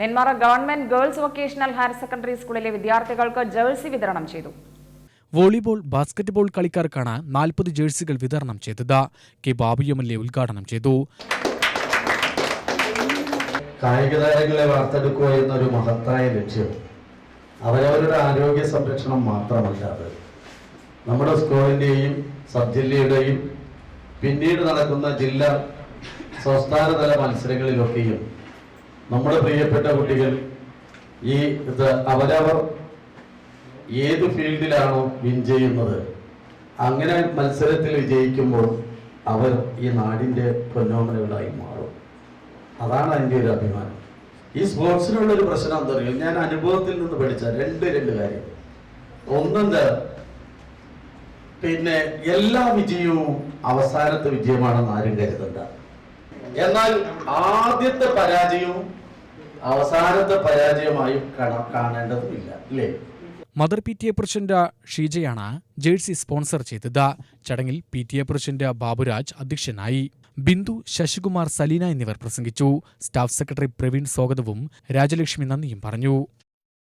Nenmara government girls vocational higher secondary സ്കൂളിലെ വിദ്യാർത്ഥികൾക്ക് jersey വിതരണം ചെയ്തു. വോളിബോൾ ബാസ്കറ്റ്ബോൾ കളിക്കാർക്കാണ് നാൽപ്പത് ജേഴ്സികൾ വിതരണം ചെയ്തത്. K Babu M L A ഉദ്ഘാടനം ചെയ്തു. കായിക താരങ്ങളെ വാർത്തെടുക്കുക എന്നൊരു മഹത്തായ ലക്ഷ്യം. അവരവരുടെ ആരോഗ്യ സംരക്ഷണം മാത്രമല്ല അത്. നമ്മുടെ സ്കൂളിന്റെയും സബ് ജില്ലയുടെയും പിന്നീട് നടക്കുന്ന ജില്ലാ സംസ്ഥാനതല മത്സരങ്ങളിലൊക്കെയും നമ്മുടെ പ്രിയപ്പെട്ട കുട്ടികൾ ഈ അവരവർ ഏത് ഫീൽഡിലാണോ വിൻ ചെയ്യുന്നത് അങ്ങനെ മത്സരത്തിൽ വിജയിക്കുമ്പോൾ അവർ ഈ നാടിന്റെ പൊന്നോമനകളായി മാറും. അതാണ് എന്റെ ഒരു അഭിമാനം. ഈ സ്പോർട്സിനുള്ള ഒരു പ്രശ്നം എന്താ പറയുക ഞാൻ അനുഭവത്തിൽ നിന്ന് പഠിച്ച രണ്ട് രണ്ട് കാര്യം. ഒന്നെന്താ പിന്നെ എല്ലാ വിജയവും അവസാനത്തെ വിജയമാണെന്ന് ആരും കരുതണ്ട. എന്നാൽ ആദ്യത്തെ പരാജയവും അവസാനത്തെ പരാജയമായും കാണ- കാണേണ്ടതുമില്ല അല്ലേ mother P T A president ഷീജയാണ് jersey sponsor ചെയ്തത്. ചടങ്ങിൽ P T A president Baburaj അധ്യക്ഷനായി. ബിന്ദു ശശികുമാർ സലീന എന്നിവർ പ്രസംഗിച്ചു. സ്റ്റാഫ് സെക്രട്ടറി പ്രവീൺ സ്വാഗതവും രാജലക്ഷ്മി നന്ദിയും പറഞ്ഞു.